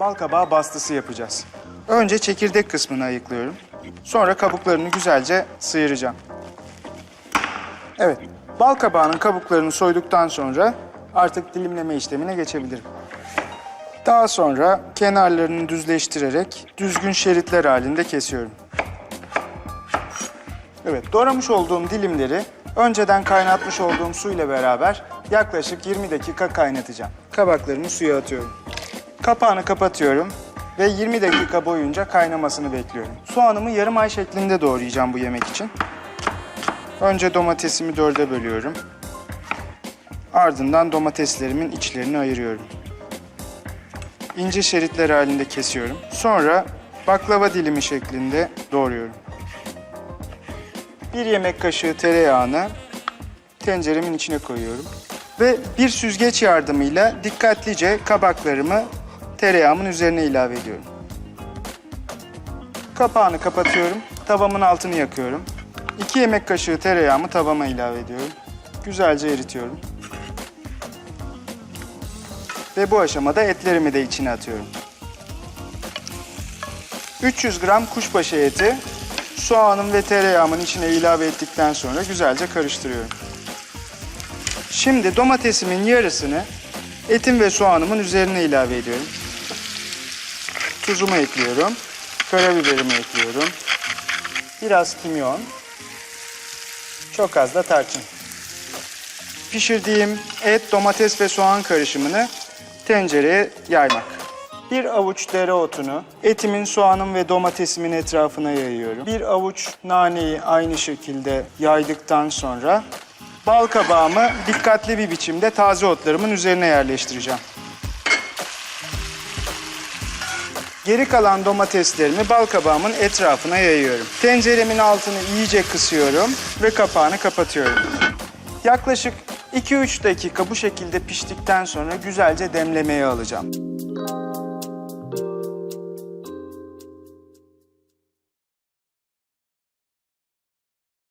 Balkabağı bastısı yapacağız. Önce çekirdek kısmını ayıklıyorum. Sonra kabuklarını güzelce sıyıracağım. Evet, balkabağının kabuklarını soyduktan sonra artık dilimleme işlemine geçebilirim. Daha sonra kenarlarını düzleştirerek düzgün şeritler halinde kesiyorum. Evet, doğramış olduğum dilimleri önceden kaynatmış olduğum su ile beraber yaklaşık 20 dakika kaynatacağım. Kabaklarımı suya atıyorum. Kapağını kapatıyorum ve 20 dakika boyunca kaynamasını bekliyorum. Soğanımı yarım ay şeklinde doğrayacağım bu yemek için. Önce domatesimi dörde bölüyorum. Ardından domateslerimin içlerini ayırıyorum. İnce şeritler halinde kesiyorum. Sonra baklava dilimi şeklinde doğruyorum. Bir yemek kaşığı tereyağını tenceremin içine koyuyorum. Ve bir süzgeç yardımıyla dikkatlice kabaklarımı tereyağımın üzerine ilave ediyorum. Kapağını kapatıyorum. Tavamın altını yakıyorum. 2 yemek kaşığı tereyağımı tavama ilave ediyorum. Güzelce eritiyorum. Ve bu aşamada etlerimi de içine atıyorum. 300 gram kuşbaşı eti soğanın ve tereyağımın içine ilave ettikten sonra güzelce karıştırıyorum. Şimdi domatesimin yarısını etim ve soğanımın üzerine ilave ediyorum. Tuzumu ekliyorum. Karabiberimi ekliyorum. Biraz kimyon. Çok az da tarçın. Pişirdiğim et, domates ve soğan karışımını tencereye yaymak. Bir avuç dereotunu etimin, soğanın ve domatesimin etrafına yayıyorum. Bir avuç naneyi aynı şekilde yaydıktan sonra bal kabağımı dikkatli bir biçimde taze otlarımın üzerine yerleştireceğim. Geri kalan domateslerimi bal kabağımın etrafına yayıyorum. Tenceremin altını iyice kısıyorum ve kapağını kapatıyorum. Yaklaşık 2-3 dakika bu şekilde piştikten sonra güzelce demlemeye alacağım.